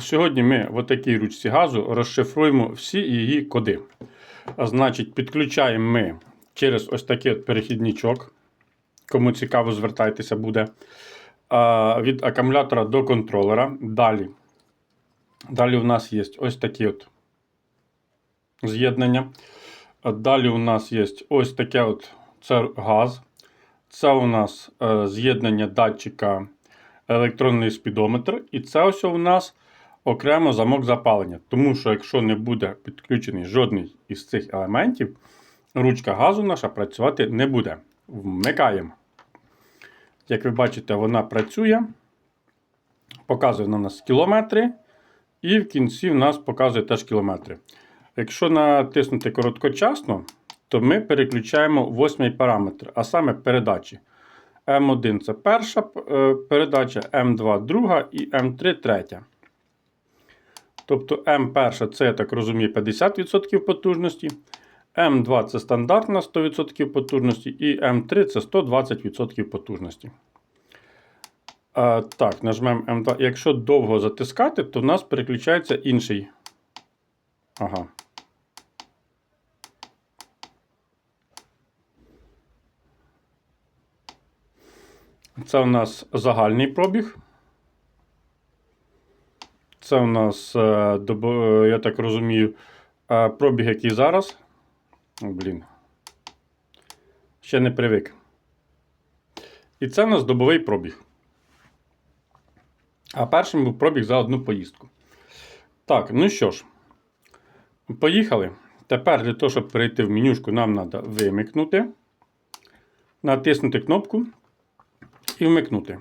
Сьогодні ми в такій ручці газу розшифруємо всі її коди. А значить, підключаємо ми через ось такий от перехідничок. Кому цікаво, звертайтеся буде. Від акумулятора до контролера. Далі. Далі у нас є ось такі от з'єднання. Далі у нас є ось таке от це газ. Це у нас е, з'єднання датчика електронний спідометр. І це ось у нас окремо замок запалення. Тому що, якщо не буде підключений жодний із цих елементів, ручка газу наша працювати не буде. Вмикаємо. Як ви бачите, вона працює. Показує на нас кілометри. І в кінці в нас показує теж кілометри. Якщо натиснути короткочасно, то ми переключаємо восьмий параметр, а саме передачі. М1 це перша е, передача, М2 друга і М3 третя. Тобто М1 це, я так розумію, 50% потужності. М2 це стандартна 100% потужності, і М3 це 120% потужності. А, так, нажмемо М2. Якщо довго затискати, то в нас переключається інший. Ага. Це у нас загальний пробіг. Це у нас, е, е, я так розумію, е, пробіг, який зараз. О, блін. Ще не привик. І це у нас добовий пробіг. А першим був пробіг за одну поїздку. Так, ну що ж, поїхали. Тепер для того, щоб перейти в менюшку, нам треба вимикнути, натиснути кнопку і вмикнути.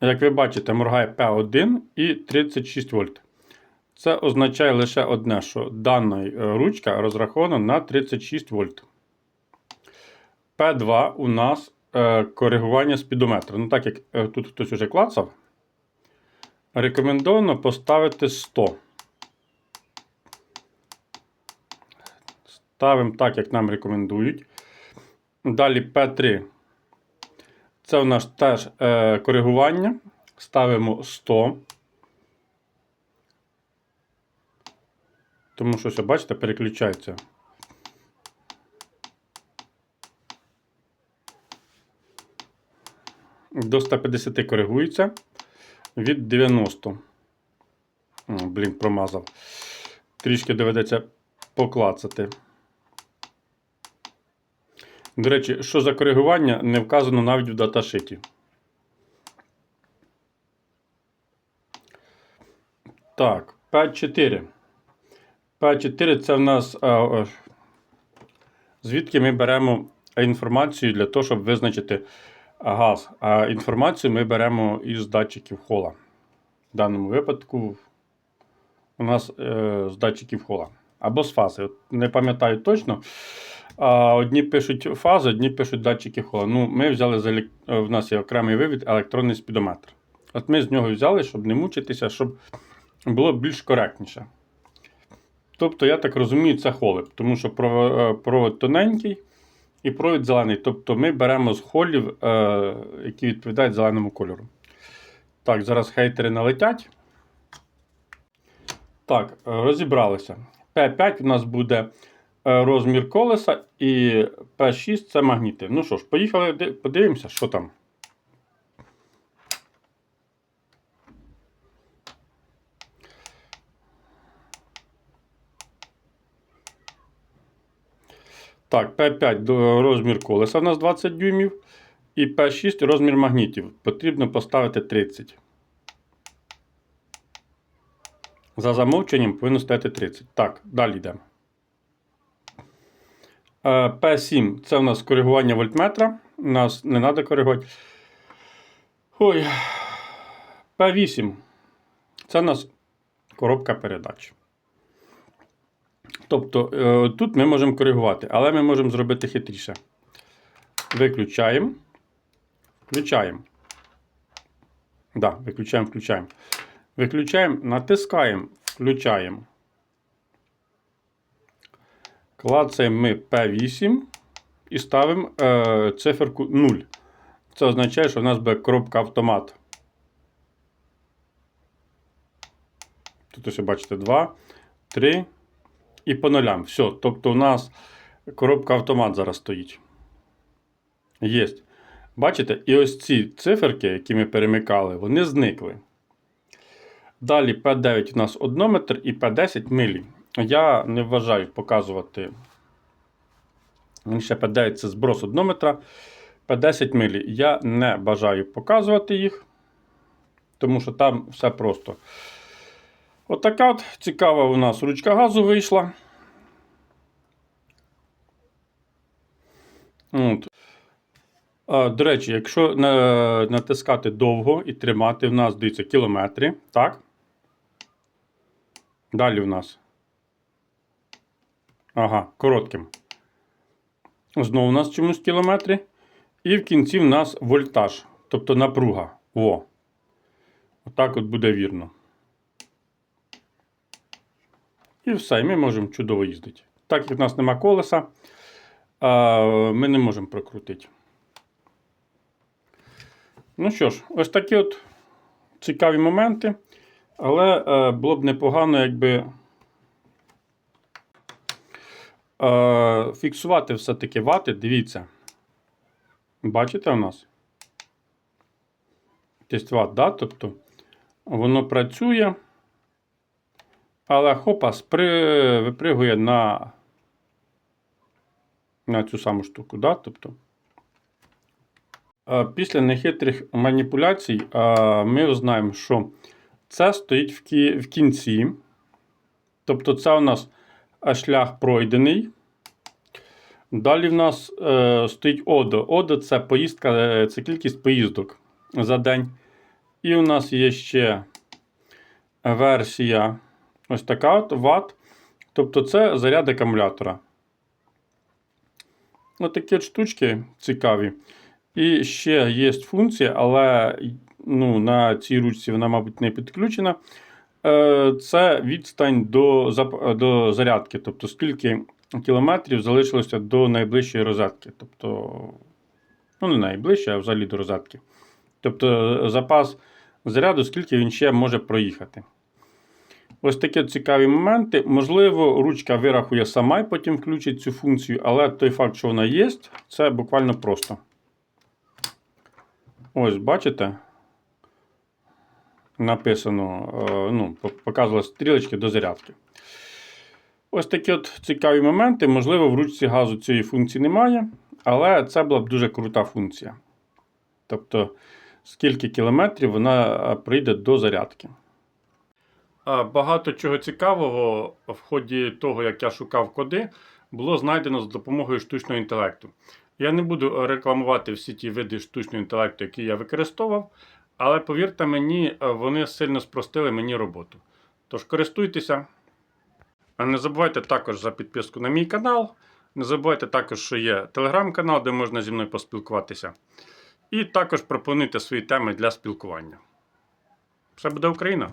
Як ви бачите, моргає P1 і 36 вольт. Це означає лише одне, що дана е, ручка розрахована на 36 вольт. P2 у нас е, коригування спідометра. Ну, так як е, тут хтось вже клацав, рекомендовано поставити 100. Ставимо так, як нам рекомендують. Далі P3. Це у нас теж е, коригування. Ставимо 100. Тому що, бачите, переключається. До 150 коригується. Від 90. О, блін, промазав. Трішки доведеться поклацати. До речі, що за коригування не вказано навіть в даташиті. Так, P4. P4 це в нас а, звідки ми беремо інформацію для того, щоб визначити газ. А інформацію ми беремо із датчиків хола. В даному випадку у нас е, з датчиків хола. Або з фази. Не пам'ятаю точно. А одні пишуть фази, одні пишуть датчики хола. Ну, Ми взяли за е, в нас є окремий вивід електронний спідометр. От ми з нього взяли, щоб не мучитися, щоб було більш коректніше. Тобто, я так розумію, це холив, тому що е, провод тоненький і провід зелений. Тобто ми беремо з холів, е, які відповідають зеленому кольору. Так, зараз хейтери налетять. Так, розібралися. P5 у нас буде розмір колеса, і P6 це магніти. Ну що ж, поїхали, подивимося, що там. Так, P5 до- розмір колеса у нас 20 дюймів. І P6 розмір магнітів. Потрібно поставити 30. За замовченням повинно стояти 30. Так, далі йдемо. Е, P7 це у нас коригування вольтметра. Нас не треба коригувати. Ой. P8 це у нас коробка передач. Тобто е, тут ми можемо коригувати, але ми можемо зробити хитріше. Виключаємо. Включаємо. Да, виключаємо, включаємо. Виключаємо, натискаємо, включаємо. Клацаємо ми P8 і ставимо е, циферку 0. Це означає, що у нас буде коробка автомат. Тут ось бачите 2, 3 і по нулям. Все. Тобто у нас коробка автомат зараз стоїть. Єсть. Бачите? І ось ці циферки, які ми перемикали, вони зникли. Далі P9 у нас однометр і P10 милі. Я не вважаю показувати. Він ще P9 це зброс однометра. P10 милі. Я не бажаю показувати їх, тому що там все просто. Отака от цікава у нас ручка газу вийшла. От. А, До речі, якщо натискати довго і тримати, в нас дивіться кілометри, так? Далі в нас. Ага, коротким. Знову у нас чомусь кілометри. І в кінці в нас вольтаж, тобто напруга. Во. Отак от буде вірно. І все, і ми можемо чудово їздити. Так як в нас нема колеса, ми не можемо прокрутити. Ну що ж, ось такі от цікаві моменти. Але е, було б непогано, якби е, фіксувати все-таки вати. Дивіться. Бачите у нас? 10 Вт, да? Тобто воно працює. Але хопа спри... випригує на, на цю саму штуку. Да? Тобто, е, після нехитрих маніпуляцій е, ми знаємо, що це стоїть в, кі... в кінці. Тобто, це у нас шлях пройдений. Далі в нас е, стоїть ОДО. ОДО це поїздка, е, це кількість поїздок за день. І у нас є ще версія ось така от Вт. Тобто це заряд акумулятора. Ось такі от штучки цікаві. І ще є функція, але ну, на цій ручці вона, мабуть, не підключена. Е, Це відстань до, до зарядки. Тобто, скільки кілометрів залишилося до найближчої розетки. Тобто, ну, не найближче, а взагалі до розетки. Тобто, запас заряду, скільки він ще може проїхати. Ось такі цікаві моменти. Можливо, ручка вирахує сама і потім включить цю функцію, але той факт, що вона є, це буквально просто. Ось, бачите? Написано, е, ну, показували стрілочки до зарядки. Ось такі от цікаві моменти. Можливо, в ручці газу цієї функції немає, але це була б дуже крута функція. Тобто, скільки кілометрів вона е, прийде до зарядки. Багато чого цікавого в ході того, як я шукав коди, було знайдено з допомогою штучного інтелекту. Я не буду рекламувати всі ті види штучного інтелекту, які я використовував, але повірте мені, вони сильно спростили мені роботу. Тож користуйтеся. Не забувайте також за підписку на мій канал. Не забувайте також, що є телеграм-канал, де можна зі мною поспілкуватися. І також пропонуйте свої теми для спілкування. Все буде Україна!